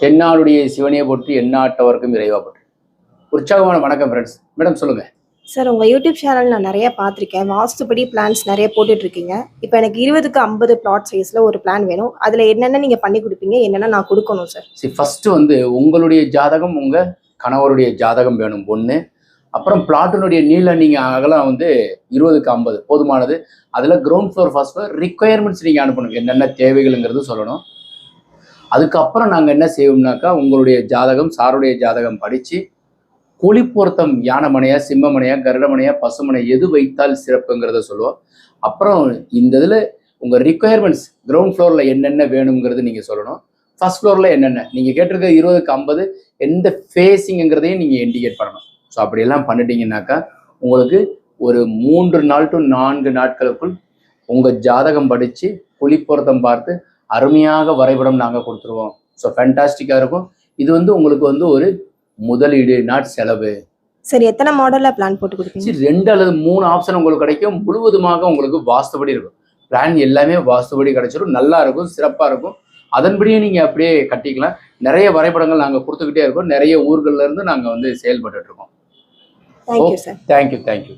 தென்னாடுடைய சிவனையை போற்றி எந்நாட்டவருக்கும் இறைவா போற்றி. உற்சாகமான வணக்கம் ஃப்ரெண்ட்ஸ் மேடம் சொல்லுங்க. சார் உங்கள் யூடியூப் சேனல் நான் நிறைய பார்த்துருக்கேன். வாஸ்துபடி பிளான்ஸ் நிறைய போட்டுட்டு இருக்கீங்க இப்போ எனக்கு இருபதுக்கு ஐம்பது பிளாட் சைஸில் ஒரு பிளான் வேணும். அதில் என்னென்ன நீங்கள் பண்ணி கொடுப்பீங்க? என்னென்ன நான் கொடுக்கணும் சார் சரி ஃபர்ஸ்ட் வந்து உங்களுடைய ஜாதகம் உங்க கணவருடைய ஜாதகம் வேணும் ஒன்று அப்புறம் பிளாட்டினுடைய நீள நீங்கள் அகலம் வந்து இருபதுக்கு ஐம்பது போதுமானது. அதில் ground floor first floor requirements நீங்கள் அனுப்பணும். என்னென்ன தேவைகள்ங்கிறது சொல்லணும். அதுக்கப்புறம் நாங்கள் என்ன செய்வோம்னாக்கா உங்களுடைய ஜாதகம் சாருடைய ஜாதகம் படித்து குழி பொருத்தம் யானைமனையா சிம்மமனையா கருடமனையா பசுமனை எது வைத்தால் சிறப்புங்கிறத சொல்லுவோம். அப்புறம் இந்த இதில் உங்கள் ரிக்குயர்மெண்ட்ஸ் கிரவுண்ட் ஃப்ளோரில் என்னென்ன வேணுங்கிறது நீங்கள் சொல்லணும். ஃபர்ஸ்ட் ஃப்ளோரில் என்னென்ன? நீங்கள் கேட்டிருக்க இருபதுக்கு ஐம்பது எந்த ஃபேஸிங்கிறதையும் நீங்கள் இண்டிகேட் பண்ணணும். ஸோ அப்படியெல்லாம் பண்ணிட்டீங்கன்னாக்கா உங்களுக்கு ஒரு மூன்று நாள் டு நான்கு நாட்களுக்குள் உங்கள் ஜாதகம் படித்து பொருத்தம் பார்த்து அருமையாக வரைபடம் நாங்கள் கொடுத்துருவோம். ஸோ ஃபேண்டாஸ்டிக்காக இருக்கும். இது வந்து உங்களுக்கு வந்து ஒரு முதலீடு நாட் செலவு. சரி எத்தனை மாடலில் பிளான் போட்டு கொடுப்பீங்க? சரி ரெண்டு அல்லது மூணு ஆப்ஷன் உங்களுக்கு கிடைக்கும். முழுவதுமாக உங்களுக்கு வாஸ்துபடி இருக்கும். பிளான் எல்லாமே வாஸ்துபடி கிடைச்சிடும் நல்லா இருக்கும் சிறப்பாக இருக்கும். அதன்படியே நீங்கள் அப்படியே கட்டிக்கலாம். நிறைய வரைபடங்கள் நாங்கள் கொடுத்துக்கிட்டே இருக்கோம். நிறைய ஊர்கள்ல இருந்து நாங்கள் வந்து செயல்பட்டுட்டு இருக்கோம். Thank you thank you